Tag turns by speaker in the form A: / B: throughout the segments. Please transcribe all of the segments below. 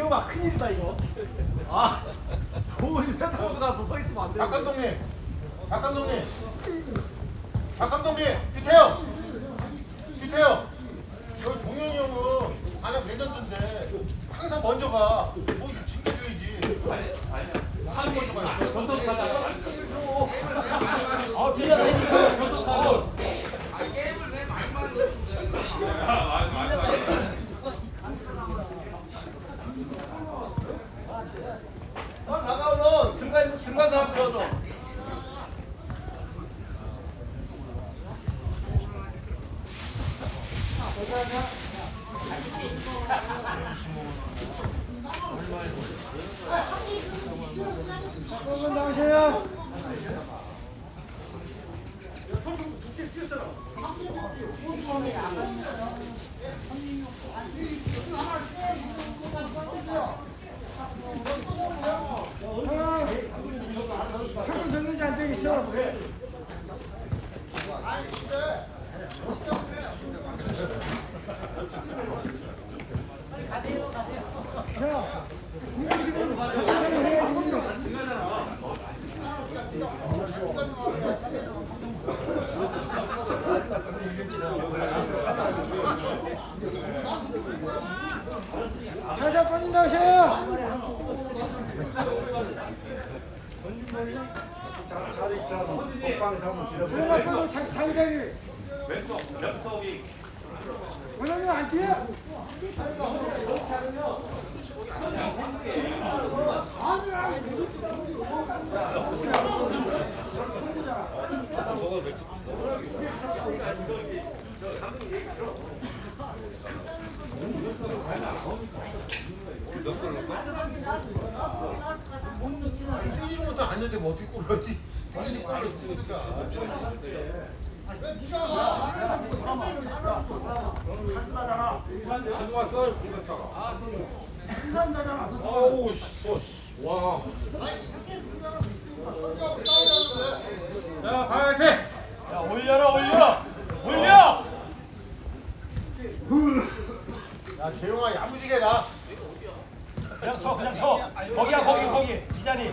A: 야 재호가 큰일이다 이거. 아, 도무지 센터보드 가서 서 있으면 안 돼.
B: 박 감독님, 박 감독님, 박 감독님, 기태요, 기태요. 여기 동현이 형은 안에 레전드인데 항상 먼저 가. 뭐 이거 챙겨줘야지. 하는 먼저 가요.
A: 변동 가자. 아, 미안해. 해주세요. 변동 가자. 어, 나가오너 들어가 들어간 사람 들어줘.
C: 조금 나오세요. 형은 됐는지 안 되겠어. 자, 공식으로 작성을 해야지. 자자빠님 나오세요. 조용하고 장자리. 원하면 안 뛰어.
B: 뛰는 것도 안 되는데 뭐 어떻게 골을 뛰?
A: 올려. 올려.
B: 야 재용아 야무지게 나.
A: 그냥 서 그냥 서. 거기야 거기 거기 이 자리.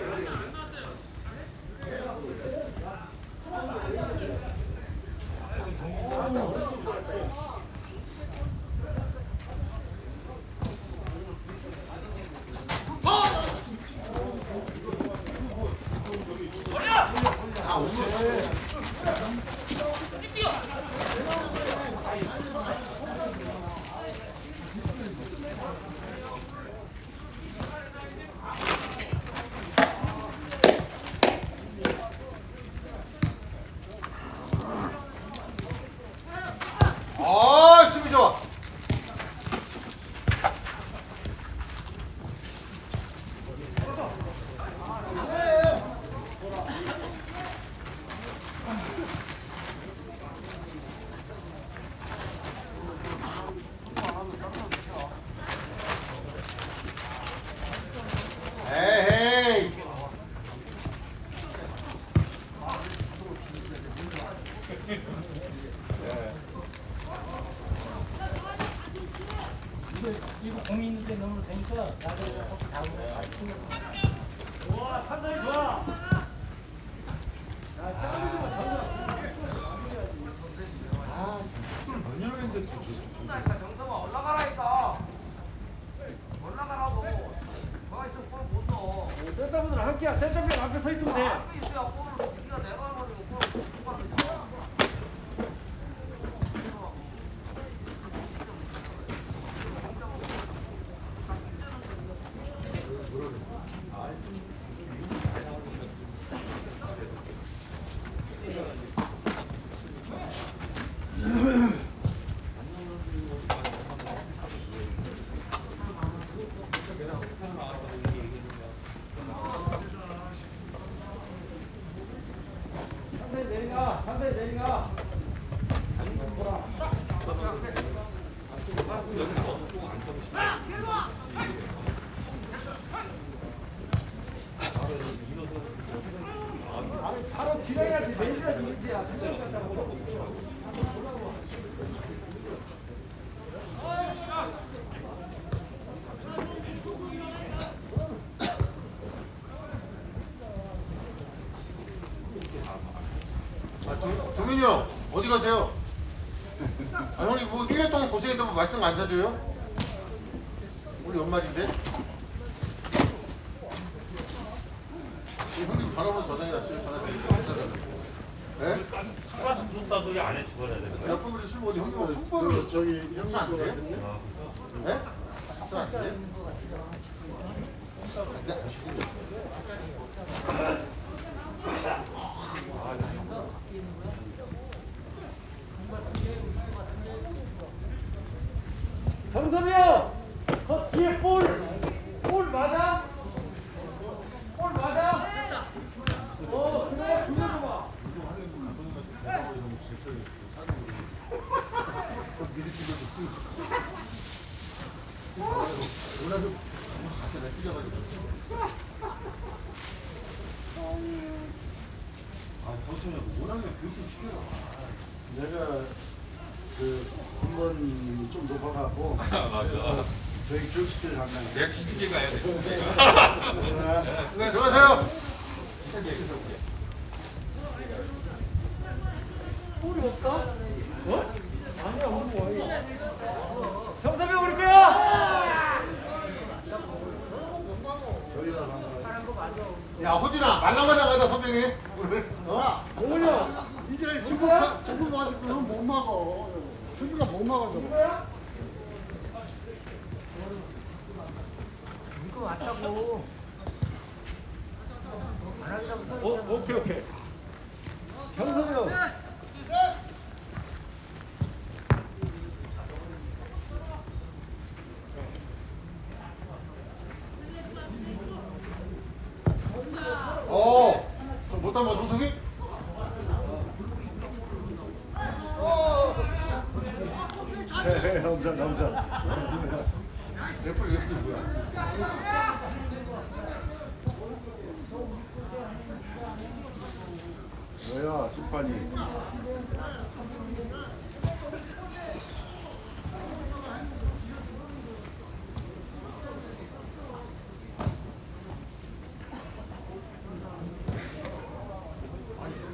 B: 아, 동,
C: 민이형
A: 어디 가세요? 아
B: 형님 뭐 1년
D: 동안
A: 고생했다고
B: 맛있는 뭐 안 사줘요? 우리 연말인데? 예, 형님 바람으로 전화해놨어요 전화
E: 왜 안에 집어넣어야 되는 거야?
B: 몇 분들이 술 먹는데 형님은 그 저기 형님 안 드세요? 네? 술안? 네?
C: 경섭이 형! 그 뒤에 볼! 볼 맞아? 볼 맞아? 어 그래 그거 봐
B: 오늘도 같이 내 삐져가지고. 아, 경청이 워낙에 교수 시켜라.
F: 내가 그 공무원이 좀 높아갖고
E: 맞아.
F: 저희 교육시킬 간다는
E: 내가 기지개 가야 돼.
F: 거야.
B: 수고하세요.
C: 볼이 없다? 어? 아니야 우리 와 경섭이 형 우리 거야!
B: 야, 호진아, 말랑말랑 하다, 선배님. 오늘. 어?
C: 뭐냐?
F: 이게 지금 조금 가지고 못 막어. 준비가 못 막아 저거.
C: 이거 왔다고
A: 어, 오케이 오케이.
C: 경섭이 형
B: 어. 좀 못한 거, 정석이?
F: 남자 남자.
B: 래플, 래플 뭐야?
F: 뭐야 심판이.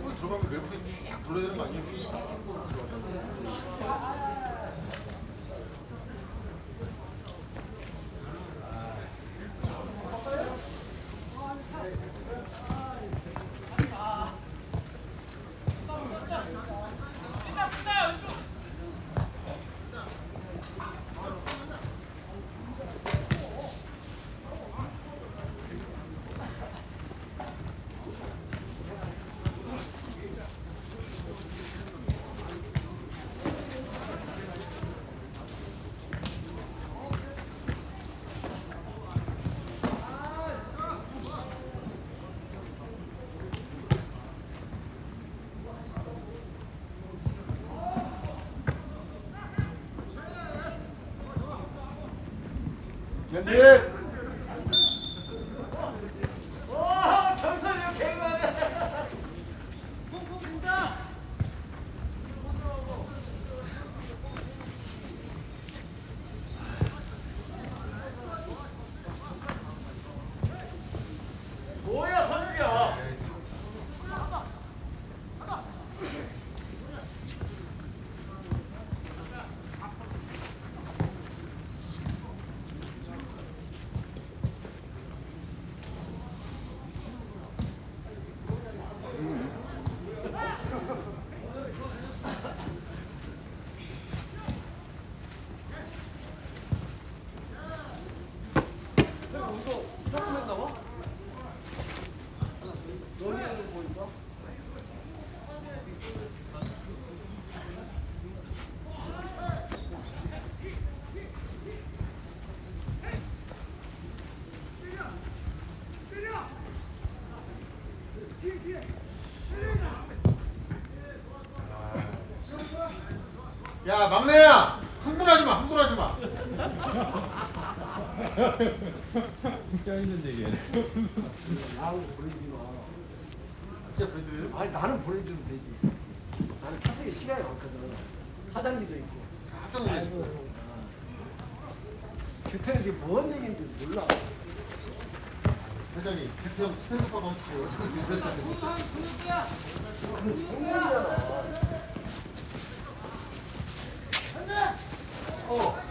B: 골 들어가면 래플이 쫙 불러야 되는 거 아니에요? 휘.
F: 견디.
C: 와 경섭이 형 개그하네 뭐야 선주야
B: 야, 막내야!
A: 나는 보내주면 되지. 나는 차석에 시간이 많거든. 화장지도 있고.
B: 깜짝 놀랐을 거예요.
A: 규태는 지금 뭔 얘기인지 몰라.
B: 회장님, 그형 스탠드업 해주세요. 지금 유세했다는 거.
A: 성공이잖아.
B: 어,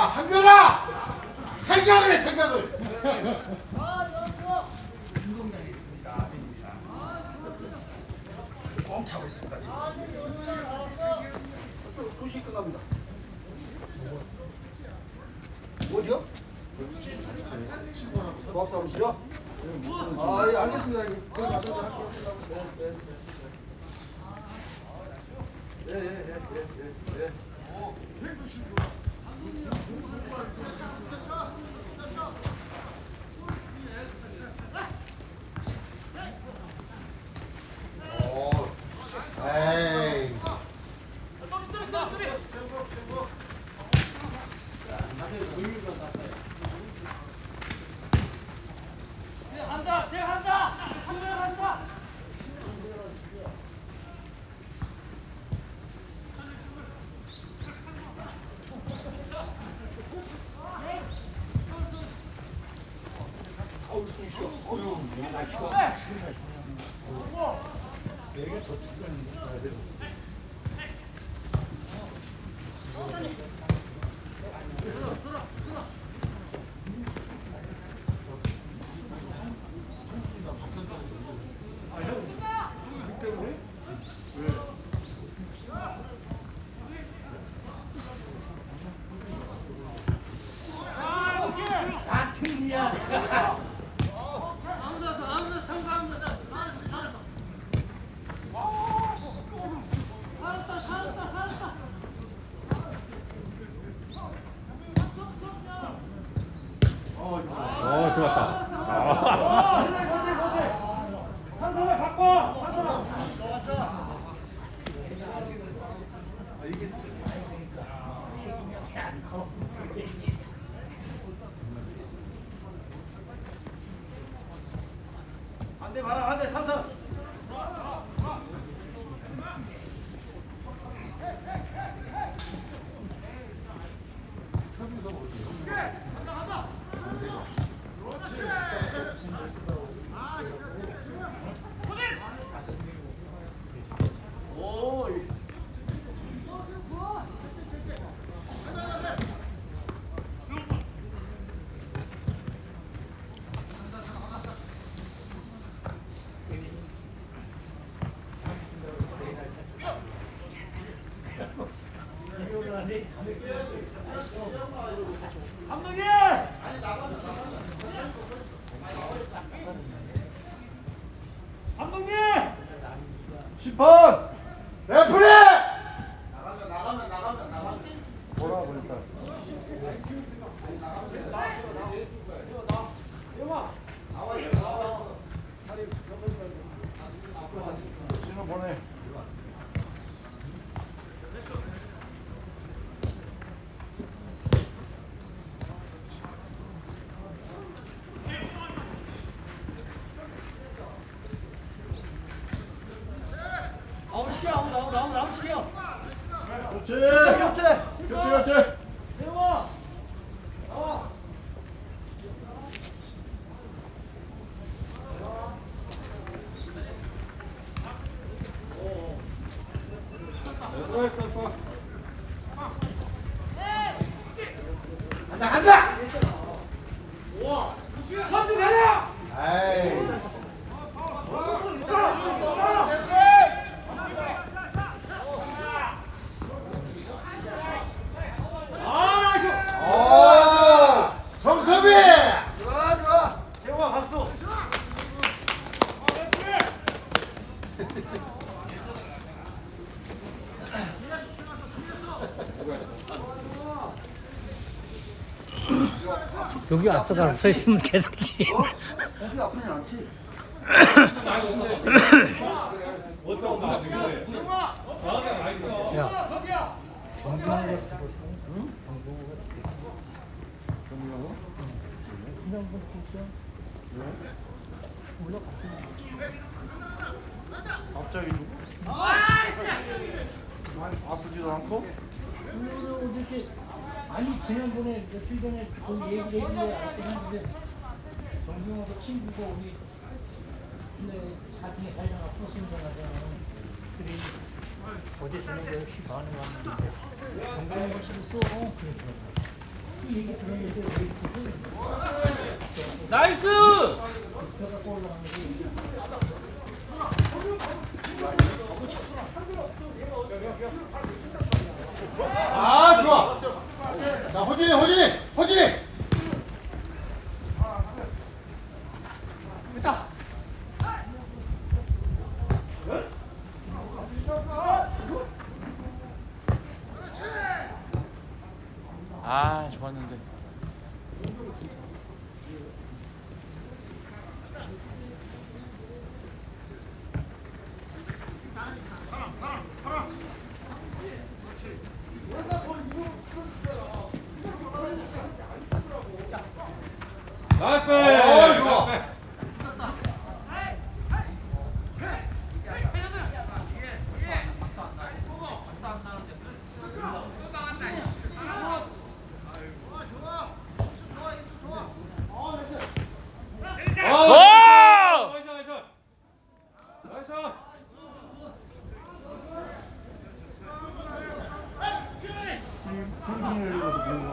A: 야 한별아 생각을 해 생각을 운동장했습니다 아닙니다 뻥 차고 있습니다 지금 소식 끝납니다 어디요? 조합사무실이요? 아, 예, 알겠습니다. 예, 나중에 할게요. 네, 네, 네. 예, 예, 예, 예, 예.
B: 어, 에이.
E: 어
A: 감독님! 감독님!
B: 심판! 레프리!
A: 영화!
B: 신호 보내.
A: 아웃 아웃 아웃 아웃 시켜
B: 그렇지. 그렇지, 그렇지.
A: 영화! 나와!
B: 간다, 간다!
A: 선두 가라!
B: 에이.
A: 아 나이스!
B: 오! 정섭이!
A: 좋아 좋아 재영아 박수
C: 여기 앞에가 서 있으면 계속 지.
A: 어디 아프지 않지?
C: 야,
B: 갑자기 아프지도 않고?
C: 아니 지난번에 며칠 전에 그 얘기 얘기를 했는데 정중하고 친구가 우리 근데 같은 살다가 포승전하잖아 그래. 어제 저녁에 역시 반응 왔는데. 정중호 혹시도 쏘 그랬더라고 그 얘기 들었는데 왜 그거
A: 나이스!
C: 뼈가 골라가는
B: 아 좋아.
E: 자, 호진이, 호진이, 호진이.
B: 아, 좋았는데. 사람, 사람, 사람. 그렇지.
E: 나이스
B: 백! 오!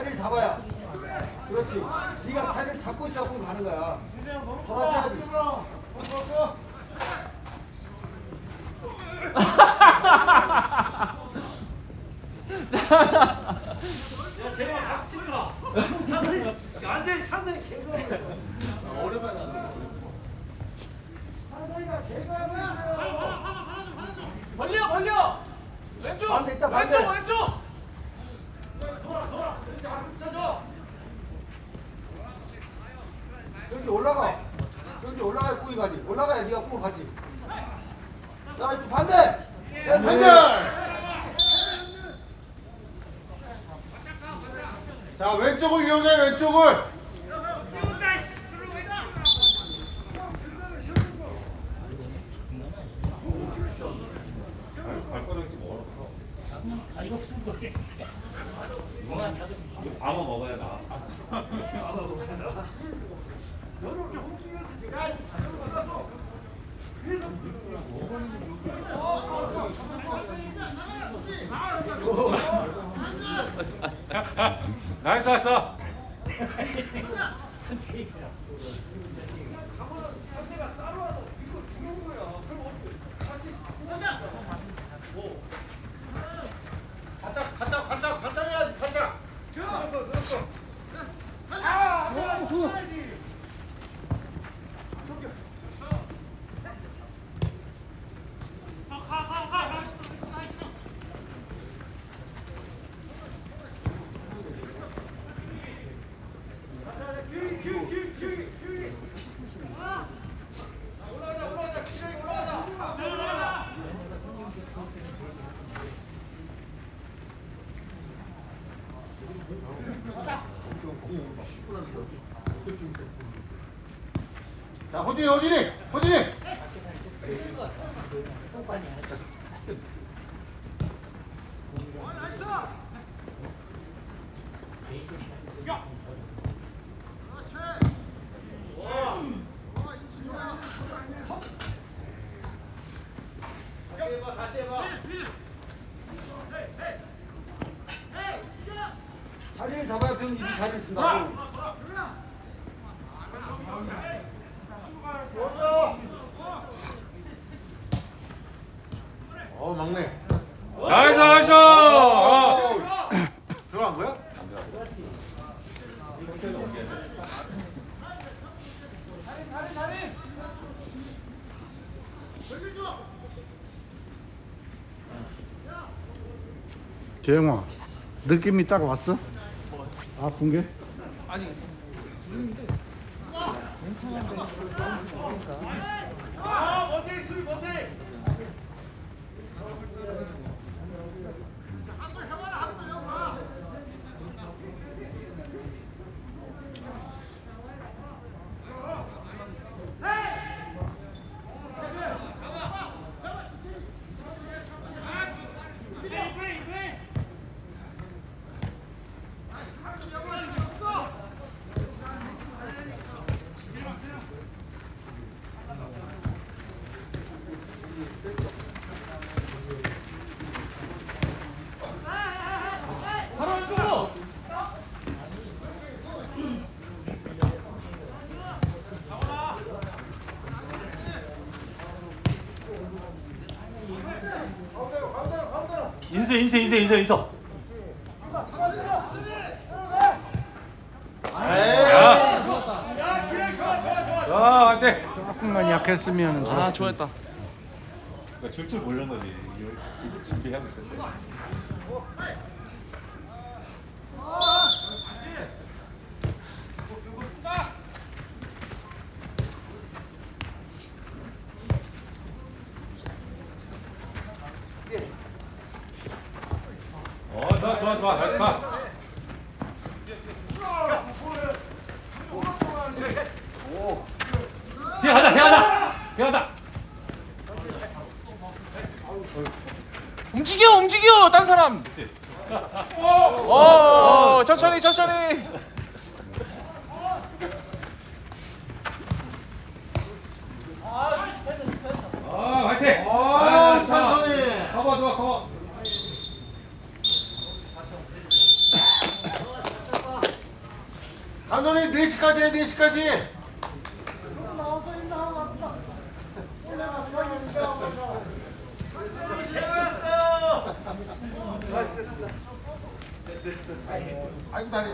B: 자리를 잡아야. 그렇지. 네가 자리를 잡고 있어 공 가는 거야. 돌아서야지.
A: 야 같이 치더라. 찬성이 완전히 찬성이 개그하네. 오랜만에 나네. 찬성이가 개그하고
D: 벌려 벌려. 왼쪽.
B: 반대 있다, 반대.
D: 왼쪽 왼쪽.
B: 여기 올라가. 여기 올라가야 공이 가지. 올라가야 네가 공을 가지. 야, 또 반대. 야, 반대. 자, 왼쪽을 이용해, 왼쪽을.
E: 발바닥이 좀 얼었어 방어 먹어야 나나 이스 나이스
B: 바짝, 바짝, 바짝, 바짝 해야지, 바짝. 늘었어, 늘었어. 자, 호진이, 호진이, 호진이. 자리를 잡아야 이 자리를 준다고. 어, 막내.
E: 나이스 나이스 어.
B: 들어간 거야?
F: 재영아 느낌이 딱 왔어? 아픈 게?
D: 아니 부는데
A: 아 못해 수비 못해
C: 바로 왼쪽으로.
B: 인수 인수 인수 인수 인수.
E: 야.
A: 야 기회 좋아 좋아 좋아
E: 자 화이팅
G: 조금만 약했으면
D: 아 좋았다.
E: 줄줄 모르는 거지 준비하고 있었어 어 좋아 좋아 좋아 잘 가. 피하자 피하자 피하자
D: 움직여 움직여 딴 사람. 어 천천히 천천히.
B: 아아 천천히.
E: 커버 좋아 커버
B: 감독님 4시까지 해 4시까지. 아이고 다리.